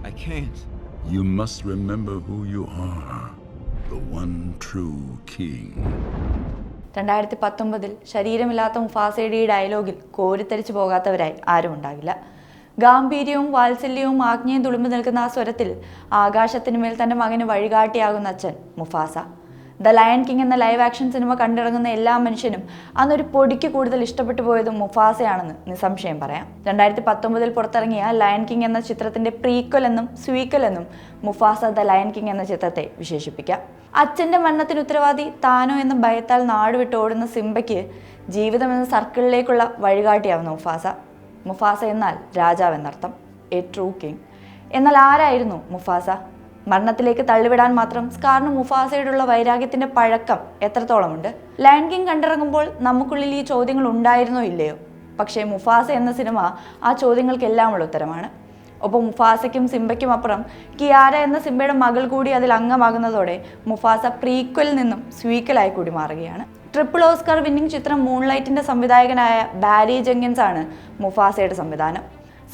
I can't. You must remember who you are the one true king. രണ്ടായിരത്തി പത്തൊമ്പതിൽ ശരീരമില്ലാത്ത മുഫാസയുടെ ഈ ഡയലോഗിൽ കോരിത്തരിച്ചു പോകാത്തവരായി ആരും ഉണ്ടാകില്ല ഗാംഭീര്യവും വാത്സല്യവും ആജ്ഞയും തുളുമ്പി നിൽക്കുന്ന ആ സ്വരത്തിൽ ആകാശത്തിനുമേൽ തന്റെ മകന് വഴികാട്ടിയാകുന്ന അച്ഛൻ മുഫാസ ദ ലയൺ കിങ് എന്ന ലൈവ് ആക്ഷൻ സിനിമ കണ്ടിറങ്ങുന്ന എല്ലാ മനുഷ്യനും അന്നൊരു പൊടിക്ക് കൂടുതൽ ഇഷ്ടപ്പെട്ടു പോയത് മുഫാസയാണെന്ന് നിസ്സംശയം പറയാം. രണ്ടായിരത്തി പത്തൊമ്പതിൽ പുറത്തിറങ്ങിയ ലയൺ കിങ് എന്ന ചിത്രത്തിന്റെ പ്രീക്വൽ എന്നും സ്വീക്വൽ എന്നും മുഫാസ ദ ലയൺ കിങ് എന്ന ചിത്രത്തെ വിശേഷിപ്പിക്കാം. അച്ഛന്റെ മരണത്തിന് ഉത്തരവാദി താനോ എന്ന ഭയത്താൽ നാടുവിട്ട് ഓടുന്ന സിംബയ്ക്ക് ജീവിതം എന്ന സർക്കിളിലേക്കുള്ള വഴികാട്ടിയാവുന്ന മുഫാസ. മുഫാസ എന്നാൽ രാജാവ് എന്നർത്ഥം എ ട്രൂ കിങ് എന്നാൽ ആരായിരുന്നു മുഫാസ? മരണത്തിലേക്ക് തള്ളിവിടാൻ മാത്രം സ്കാറിന് മുഫാസയോടുള്ള വൈരാഗ്യത്തിന്റെ പഴക്കം എത്രത്തോളമുണ്ട്? ലയൺ കണ്ടിറങ്ങുമ്പോൾ നമുക്കുള്ളിൽ ഈ ചോദ്യങ്ങൾ ഉണ്ടായിരുന്നോ ഇല്ലയോ? പക്ഷേ മുഫാസ എന്ന സിനിമ ആ ചോദ്യങ്ങൾക്കെല്ലാമുള്ള ഉത്തരമാണ്. ഒപ്പം മുഫാസയ്ക്കും സിംബയ്ക്കും അപ്പുറം കിയാര എന്ന സിംബയുടെ മകൾ കൂടി അതിൽ അംഗമാകുന്നതോടെ മുഫാസ പ്രീക്വലിൽ നിന്നും സ്വീക്വലായി കൂടി മാറുകയാണ്. ട്രിപ്പിൾ ഓസ്കാർ വിന്നിംഗ് ചിത്രം മൂൺലൈറ്റിന്റെ സംവിധായകനായ ബാരി ജെങ്കിൻസ് ആണ് മുഫാസയുടെ സംവിധാനം.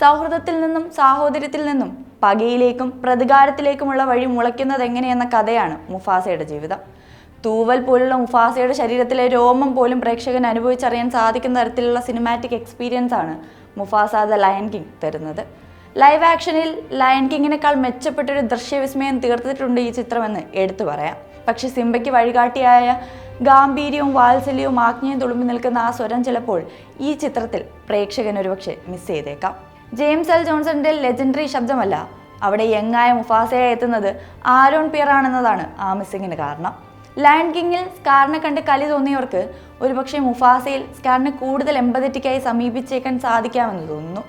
സൗഹൃദത്തിൽ നിന്നും സാഹോദര്യത്തിൽ നിന്നും പകയിലേക്കും പ്രതികാരത്തിലേക്കുമുള്ള വഴി മുളയ്ക്കുന്നത് എങ്ങനെയെന്ന കഥയാണ് മുഫാസയുടെ ജീവിതം. തൂവൽ പോലുള്ള മുഫാസയുടെ ശരീരത്തിലെ രോമം പോലും പ്രേക്ഷകൻ അനുഭവിച്ചറിയാൻ സാധിക്കുന്ന തരത്തിലുള്ള സിനിമാറ്റിക് എക്സ്പീരിയൻസ് ആണ് മുഫാസ ദ ലയൺ കിങ് തരുന്നത്. ലൈവ് ആക്ഷനിൽ ലയൺ കിങ്ങിനേക്കാൾ മെച്ചപ്പെട്ടൊരു ദൃശ്യവിസ്മയം തീർത്തിട്ടുണ്ട് ഈ ചിത്രമെന്ന് എടുത്തു പറയാം. പക്ഷെ സിംബയ്ക്ക് വഴികാട്ടിയായ ഗാംഭീര്യവും വാത്സല്യവും ആജ്ഞയും തുളുമ്പി നിൽക്കുന്ന ആ സ്വരം ചിലപ്പോൾ ഈ ചിത്രത്തിൽ പ്രേക്ഷകൻ ഒരുപക്ഷെ മിസ് ചെയ്തേക്കാം. ജെയിംസ് എൽ ജോൺസന്റെ ലെജൻഡറി ശബ്ദമല്ല. അവിടെ യങ്ങായ മുഫാസയായി എത്തുന്നത് ആരോൺ പിയർ ആണെന്നതാണ് ആ മിസ്സിങ്ങിന് കാരണം. ലയൺ കിങ്ങിൽ സ്കാറിനെ കണ്ട് കലി തോന്നിയവർക്ക് ഒരുപക്ഷെ മുഫാസയിൽ സ്കാറിനെ കൂടുതൽ എമ്പതറ്റിക്കായി സമീപിച്ചേക്കാൻ സാധിക്കാമെന്ന് തോന്നുന്നു.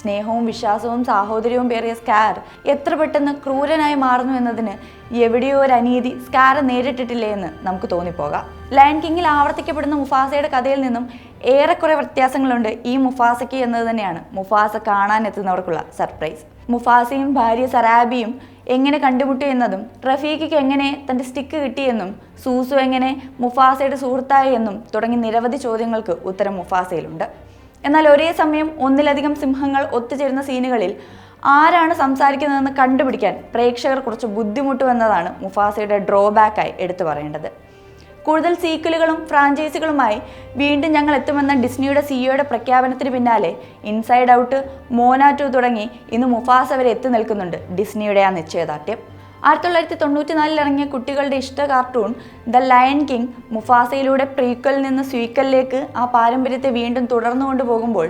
സ്നേഹവും വിശ്വാസവും സാഹോദര്യവും പേറിയ സ്കാർ എത്ര പെട്ടെന്ന് ക്രൂരനായി മാറുന്നു എന്നതിന് എവിടെയോ ഒരു അനീതി സ്കാർ നേരിട്ടിട്ടില്ലേ എന്ന് നമുക്ക് തോന്നിപ്പോകാം. ലയൺ കിങ്ങിൽ ആവർത്തിക്കപ്പെടുന്ന മുഫാസയുടെ കഥയിൽ നിന്നും ഏറെക്കുറെ വ്യത്യാസങ്ങളുണ്ട് ഈ മുഫാസയ്ക്ക് എന്നത് തന്നെയാണ്. മുഫാസ കാണാൻ എത്തുന്നവർക്കുള്ള സർപ്രൈസ് മുഫാസയും ഭാര്യ സറാബിയും എങ്ങനെ കണ്ടുമുട്ടി എന്നതും റഫീഖിക്ക് എങ്ങനെ തന്റെ സ്റ്റിക്ക് കിട്ടിയെന്നും സൂസു എങ്ങനെ മുഫാസയുടെ സുഹൃത്തായി എന്നും തുടങ്ങി നിരവധി ചോദ്യങ്ങൾക്ക് ഉത്തരം മുഫാസയിലുണ്ട്. എന്നാൽ ഒരേ സമയം ഒന്നിലധികം സിംഹങ്ങൾ ഒത്തുചേരുന്ന സീനുകളിൽ ആരാണ് സംസാരിക്കുന്നതെന്ന് കണ്ടുപിടിക്കാൻ പ്രേക്ഷകർ കുറച്ച് ബുദ്ധിമുട്ടുവെന്നതാണ് മുഫാസയുടെ ഡ്രോബാക്കായി എടുത്തു പറയേണ്ടത്. കൂടുതൽ സീക്വലുകളും ഫ്രാഞ്ചൈസികളുമായി വീണ്ടും ഞങ്ങൾ എത്തുമെന്ന ഡിസ്നിയുടെ സിഇഒയുടെ പ്രഖ്യാപനത്തിന് പിന്നാലെ ഇൻസൈഡ് ഔട്ട് മോന ടു തുടങ്ങി ഇന്ന് മുഫാസ വരെ എത്തി നിൽക്കുന്നുണ്ട് ഡിസ്നിയുടെ ആ നിശ്ചയദാർഢ്യം. ആയിരത്തി തൊള്ളായിരത്തി തൊണ്ണൂറ്റിനാലിൽ ഇറങ്ങിയ കുട്ടികളുടെ ഇഷ്ട കാർട്ടൂൺ ദ ലയൺ കിങ് മുഫാസയിലൂടെ പ്രീക്വലിൽ നിന്ന് സ്വീക്കലിലേക്ക് ആ പാരമ്പര്യത്തെ വീണ്ടും തുടർന്നു കൊണ്ടുപോകുമ്പോൾ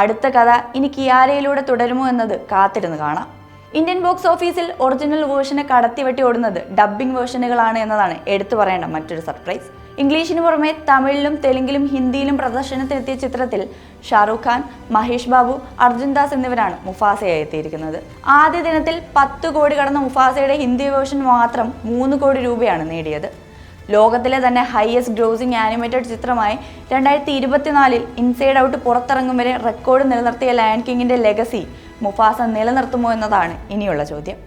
അടുത്ത കഥ ഇനി കിയാരയിലൂടെ തുടരുമോ എന്നത് കാത്തിരുന്ന് കാണാം. ഇന്ത്യൻ ബോക്സ് ഓഫീസിൽ ഒറിജിനൽ വേർഷനെ കടത്തിവെട്ടി ഓടുന്നത് ഡബ്ബിംഗ് വേർഷനുകളാണ് എന്നതാണ് എടുത്തു പറയേണ്ട മറ്റൊരു സർപ്രൈസ് ഇംഗ്ലീഷിന് പുറമെ തമിഴിലും തെലുങ്കിലും ഹിന്ദിയിലും പ്രദർശനത്തിനെത്തിയ ചിത്രത്തിൽ ഷാറൂഖ് ഖാൻ മഹേഷ് ബാബു അർജുൻ ദാസ് എന്നിവരാണ് മുഫാസയായി എത്തിയിരിക്കുന്നത്. ആദ്യ ദിനത്തിൽ പത്ത് കോടി കടന്ന മുഫാസയുടെ ഹിന്ദി വേർഷൻ മാത്രം മൂന്ന് കോടി രൂപയാണ് നേടിയത്. ലോകത്തിലെ തന്നെ ഹയസ്റ്റ് ഗ്രോസിംഗ് ആനിമേറ്റഡ് ചിത്രമായി രണ്ടായിരത്തി ഇരുപത്തിനാലിൽ ഇൻസൈഡ് ഔട്ട് പുറത്തിറങ്ങും വരെ റെക്കോർഡ് നിലനിർത്തിയ ലയൺ കിങ്ങിന്റെ ലെഗസി മുഫാസ നിലനിർത്തുമോ എന്നതാണ് ഇനിയുള്ള ചോദ്യം.